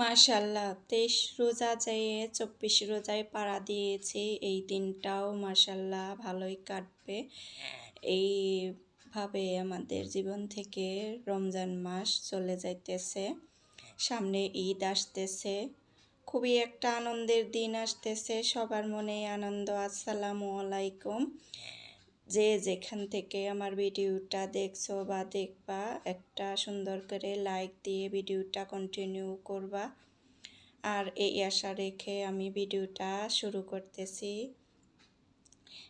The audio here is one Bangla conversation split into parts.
মাশাল্লাহ তেইশ রোজা যেয়ে চব্বিশ রোজায় পাড়া দিয়েছি, এই দিনটাও মাশাল্লাহ ভালোই কাটবে। এইভাবে আমাদের জীবন থেকে রমজান মাস চলে যাইতেছে। সামনে ঈদ আসতেছে, খুবই একটা আনন্দের দিন আসতেছে, সবার মনে আনন্দ, আসসালামু আলাইকুম। যে যেখান থেকে আমার ভিডিওটা দেখছ বা দেখবা, একটা সুন্দর করে লাইক দিয়ে ভিডিওটা কন্টিনিউ করবা। আর এই আশা রেখে আমি ভিডিওটা শুরু করতেছি।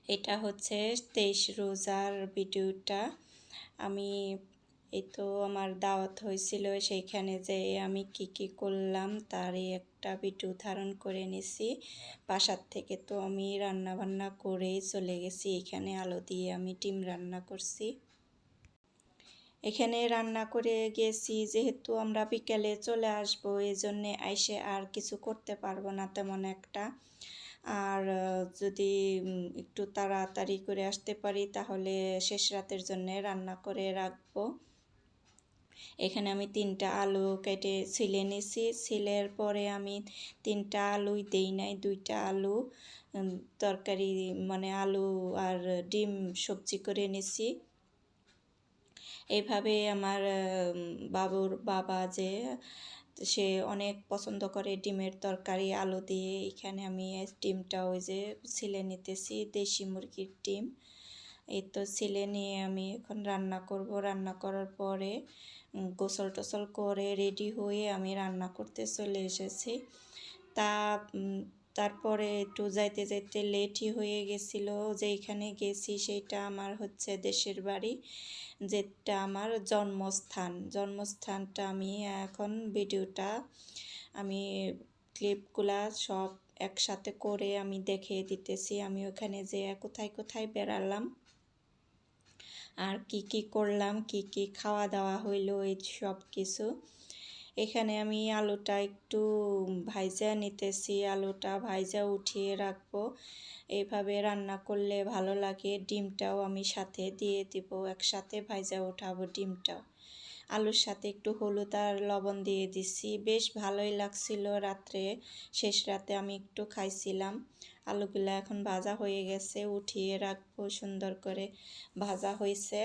এটা হচ্ছে তেইশ রোজার ভিডিওটা। আমি এই তো আমার দাওয়াত হয়েছিল সেইখানে যে আমি কি কি করলাম, তারই একটা ভিডিও ধারণ করে নিছি। বাসার থেকে তো আমি রান্না বান্না করেই চলে গেছি। এখানে আলো দিয়ে আমি ডিম রান্না করছি। এখানে রান্না করে গেছি। যেহেতু আমরা বিকেলে চলে আসব এই জন্যে আইসে আর কিছু করতে পারব না তেমন একটা। আর যদি একটু তাড়াতাড়ি করে আসতে পারি, তাহলে শেষ রাতের জন্য রান্না করে রাখব। এখানে আমি তিনটা আলু কেটে ছিলে নিছি। ছিলের পরে আমি তিনটা আলুই দেই নাই, দুইটা আলু তরকারি মানে আলু আর ডিম সবজি করে নিছি। এইভাবে আমার বাবুর বাবা যে, সে অনেক পছন্দ করে ডিমের তরকারি, আলু দিয়ে। এখানে আমি ডিমটা ওই যে ছিলে নিতেছি, দেশি মুরগির ডিম। এই তো ছিলে নিয়ে আমি এখন রান্না করব। রান্না করার পরে গোসল টোসল করে রেডি হয়ে আমি রান্না করতে চলে এসেছি। তা তারপরে একটু যাইতে যাইতে লেটই হয়ে গেছিল। যেইখানে গেছি সেইটা আমার হচ্ছে দেশের বাড়ি, যেটা আমার জন্মস্থান। জন্মস্থানটা আমি এখন ভিডিওটা আমি ক্লিপগুলা সব একসাথে করে আমি দেখিয়ে দিতেছি। আমি ওখানে যে কোথায় কোথায় বেড়ালাম। আর কি কি করলাম, কি কি খাওয়া দাওয়া হইল, এই সব কিছু। এখানে আমি আলুটা একটু ভাইজা নিতেছি, আলুটা ভাইজা উঠিয়ে রাখব। এভাবে রান্না করলে ভালো লাগে, ডিমটাও আমি সাথে দিয়ে দিব, একসাথে ভাইজা উঠাবো ডিমটাও। আলুর সাথে একটু হলুদ আর লবণ দিয়ে দিছি। বেশ ভালোই লাগছিল রাত্রে। শেষ রাতে আমি একটু খাইছিলাম। আলুগুলো এখন ভাজা হয়ে গেছে, উঠিয়ে রাখব সুন্দর করে। ভাজা হয়েছে।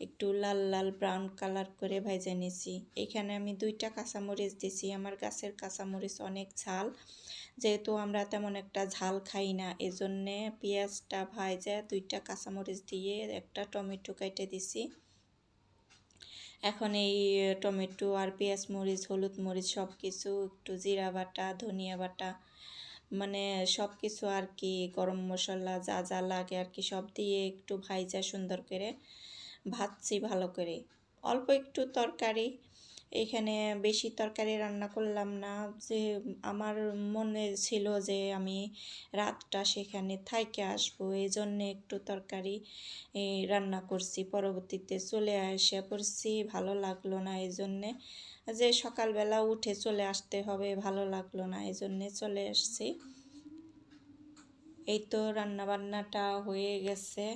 একটু লাল লাল ব্রাউন কালার করে ভেজে নিছি। এখানে আমি দুইটা কাঁচামরিচ দিছি। আমার গাছের কাঁচামরিচ অনেক ঝাল। যেহেতু আমরা তেমন একটা ঝাল খাই না, এজন্যে পেঁয়াজটা ভাজে দুইটা কাঁচামরিচ দিয়ে একটা টমেটো কেটে দিছি। এখন এই টমেটো আর পেঁয়াজ মরিচ, হলুদ মরিচ সব কিছু একটু জিরা বাটা, ধনিয়া বাটা মানে সব কিছু আর কি, গরম মশলা যা যা লাগে আর কি, সব দিয়ে একটু ভাইজা সুন্দর করে ভাজছি ভালো করে। অল্প একটু তরকারি এখানে বেশি তরকারি রান্না করলাম না। যে আমার মনে ছিল যে আমি রাতটা সেখানে থাইকে আসব এই জন্যে একটু তরকারি রান্না করছি। পরবর্তীতে চলে আসে পড়ছি, ভালো লাগল না এই জন্যে যে সকালবেলা উঠে চলে আসতে হবে, ভালো লাগল না এই জন্যে চলে আসছি এই তো রান্নাবান্নাটা হয়ে গেছে।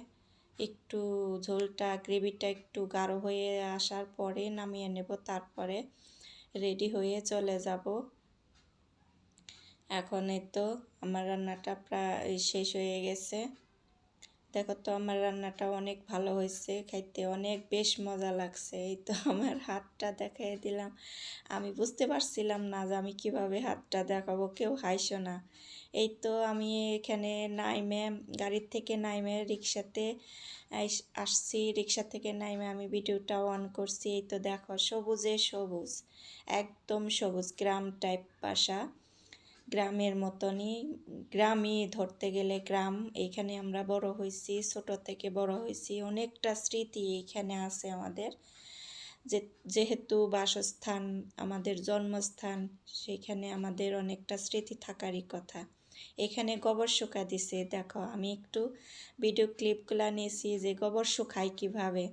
একটু ঝোলটা, গ্রেভিটা একটু গাঢ় হয়ে আসার পরে নামিয়ে নেব, তারপরে রেডি হয়ে চলে যাব। এখন তো আমার রান্নাটা প্রায় শেষ হয়ে গেছে। দেখো তো আমার রান্নাটা অনেক ভালো হয়েছে, খাইতে অনেক বেশ মজা লাগছে, এই তো আমার হাতটা দেখাই দিলাম। আমি বুঝতে পারছিলাম না যে আমি কীভাবে হাতটা দেখাবো, কেউ হাইসো না। এই তো আমি এখানে নাইমে, গাড়ির থেকে নাইমে রিক্সাতে আসছি, রিক্সা থেকে নাইমে আমি ভিডিওটা অন করছি, এই তো দেখো সবুজে সবুজ, একদম সবুজ, গ্রাম টাইপ বাসা। গ্রামের মতনই, গ্রামই ধরতে গেলে গ্রাম। এইখানে আমরা বড় হয়েছি, ছোট থেকে বড় হয়েছি। অনেকটা স্মৃতি এইখানে আছে আমাদের। যে, যেহেতু বাসস্থান, আমাদের জন্মস্থান, সেখানে আমাদের অনেকটা স্মৃতি থাকারই কথা। এখানে গোবর শুকা দিছে। দেখো, আমি একটু ভিডিও ক্লিপগুলো নিয়েছি যে গোবর শুকাই কীভাবে।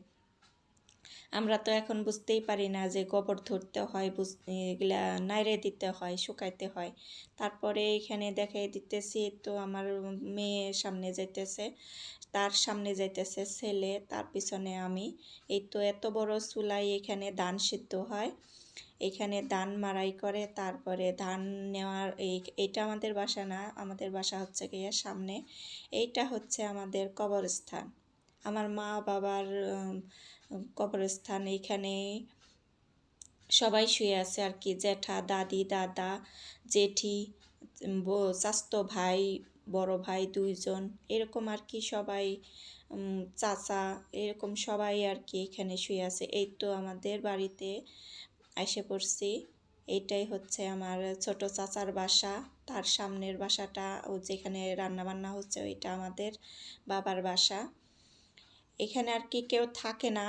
আমরা তো এখন বুঝতেই পারি না যে গোবর ধরতে হয়, বুঝ, এগুলা নাইরে দিতে হয়, শুকাইতে হয়। তারপরে এখানে দেখাই দিতেছি, তো আমার মেয়ে সামনে যাইতেছে, তার সামনে যাইতেছে ছেলে, তার পিছনে আমি। এই তো এত বড় চুলাই এখানে ধান সিদ্ধ হয়। এখানে ধান মাড়াই করে, তারপরে ধান নেওয়ার এই এটা আমাদের বাসা না, আমাদের বাসা হচ্ছে গিয়ে সামনে। এইটা হচ্ছে আমাদের কবরস্থান। আমার মা, বাবার কবরস্থান এইখানে সবাই শুয়ে আছে আর কি। জ্যাঠা, দাদি, দাদা, জেঠি ব- ভাই, বড় ভাই দুইজন এরকম আর কি সবাই চাচা এরকম সবাই আর কি এখানে শুয়ে আছে। এই তো আমাদের বাড়িতে এসে পড়ছি। এইটাই হচ্ছে আমার ছোট চাচার বাসা। তার সামনের বাসাটা ও যেখানে রান্না বান্না হচ্ছে ওইটা আমাদের বাবার বাসা। এখানে আর কি কেউ থাকে না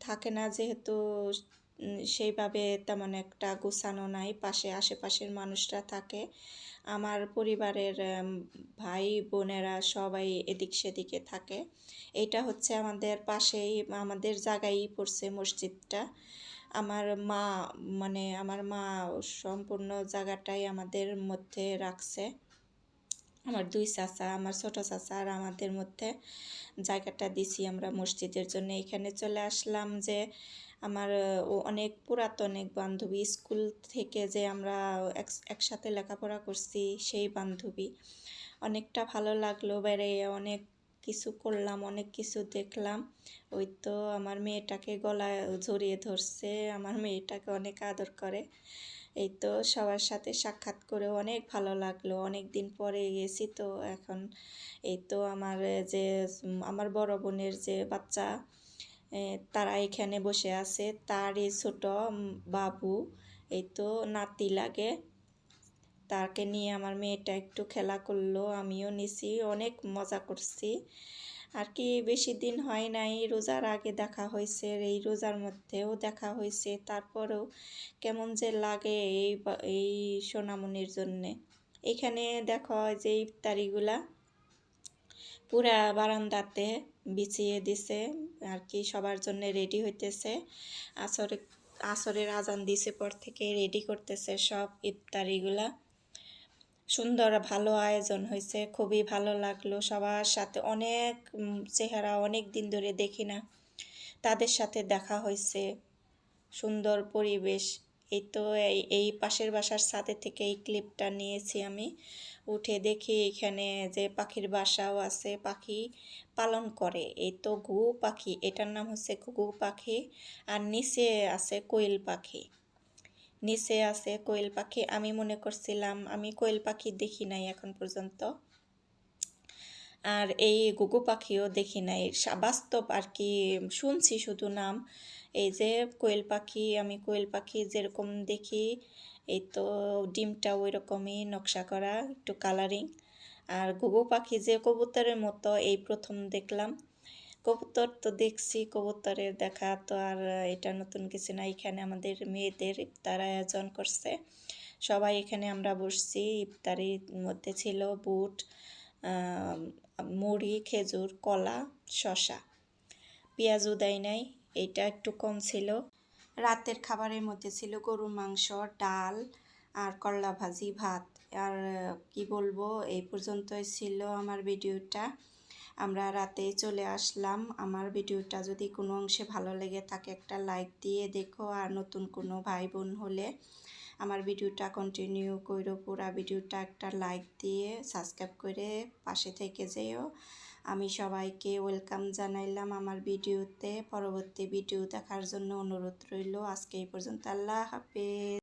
থাকে না যেহেতু সেইভাবে তেমন একটা গোছানো নাই, পাশে আশেপাশের মানুষরা থাকে। আমার পরিবারের ভাই বোনেরা সবাই এদিক সেদিকে থাকে। এটা হচ্ছে আমাদের পাশেই, আমাদের জায়গায় পড়ছে মসজিদটা। আমার মা মানে আমার মা সম্পূর্ণ জায়গাটাই আমাদের মধ্যে রাখছে। আমার দুই চাচা, আমার ছোট চাচা আর আমাদের মধ্যে জায়গাটা দিছি আমরা মসজিদের জন্য। এখানে চলে আসলাম যে আমার অনেক পুরাতন এক বান্ধবী, স্কুল থেকে যে আমরা এক- একসাথে লেখাপড়া করছি সেই বান্ধবী। অনেকটা ভালো লাগল বেড়ে অনেক কিছু করলাম অনেক কিছু দেখলাম। ওই তো আমার মেয়েটাকে গলায় জড়িয়ে ধরছে আমার মেয়েটাকে অনেক আদর করে। এই তো সবার সাথে সাক্ষাৎ করে অনেক ভালো লাগল অনেক দিন পরে গেছি তো এখন। এই তো আমার যে আমার বড় বোনের যে বাচ্চা তারা এখানে বসে আছে তারই ছোট উম, বাবু। এই তো নাতি লাগে। তাকে নিয়ে আমার মেয়েটা একটু খেলা করল, আমিও নিছি, অনেক মজা করছি। আর কি বেশি দিন হয় নাই, রোজার আগে দেখা হয়েছে এই রোজার মধ্যেও দেখা হয়েছে। তারপরেও কেমন যে লাগে এই এই সোনামনির জন্যে। এখানে দেখো যে ইফতারিগুলা পুরা বারান্দাতে বিছিয়ে দিছে, আর কি সবার জন্য রেডি হইতেছে। আসরে, আসরের আজান দিছে পর থেকে রেডি করতেছে সব ইফতারিগুলা। সুন্দর ভালো আয়োজন হয়েছে, খুবই ভালো লাগল। সবার সাথে অনেক চেহারা অনেক দিন ধরে দেখি না। তাদের সাথে দেখা হয়েছে। সুন্দর পরিবেশ। এই তো এই পাশের বাসার সাথে থেকে এই ক্লিপটা নিয়েছি আমি। উঠে দেখি এখানে যে পাখির বাসাও আছে, পাখি পালন করে। এই তো ঘু পাখি, এটার নাম হচ্ছে ঘুঘু পাখি। আর নিচে আছে কোয়েল পাখি। নিচে আছে কোয়েল পাখি, আমি মনে করছিলাম আমি কোয়েল পাখি দেখি নাই এখন পর্যন্ত। আর এই গুগু পাখিও দেখি নাই। বাস্তব আর কি, শুনছি শুধু নাম। এই যে কোয়েল পাখি, আমি কোয়েল পাখি যেরকম দেখি, এই তো ডিমটা ওই রকমই নকশা করা, একটু কালারিং আর ঘুঘু পাখি যে কবুতরের মতো, এই প্রথম দেখলাম। কবুতর তো দেখছি কবুতরের দেখা তো আর এটা নতুন কিছু না। এখানে আমাদের মেয়েদের ইফতার আয়োজন করছে। সবাই এখানে আমরা বসছি ইফতারির মধ্যে ছিল বুট মুড়ি, খেজুর, কলা, শসা। পেঁয়াজও দেয় নাই, এটা একটু কম ছিল। রাতের খাবারের মধ্যে ছিল গরুর মাংস, ডাল আর করলা ভাজি, ভাত। আর কি বলব, এই পর্যন্তই ছিল আমার ভিডিওটা। আমরা রাতে চলে আসলাম। আমার ভিডিওটা যদি কোনো অংশে ভালো লেগে থাকে একটা লাইক দিয়ে দেখো। আর নতুন কোনো ভাই বোন হলে আমার ভিডিওটা কন্টিনিউ করো পুরা ভিডিওটা একটা লাইক দিয়ে সাবস্ক্রাইব করে পাশে থেকে যেও। আমি সবাইকে ওয়েলকাম জানাইলাম আমার ভিডিওতে। পরবর্তী ভিডিও দেখার জন্য অনুরোধ রইল। আজকে এই পর্যন্ত আল্লাহ হাফেজ।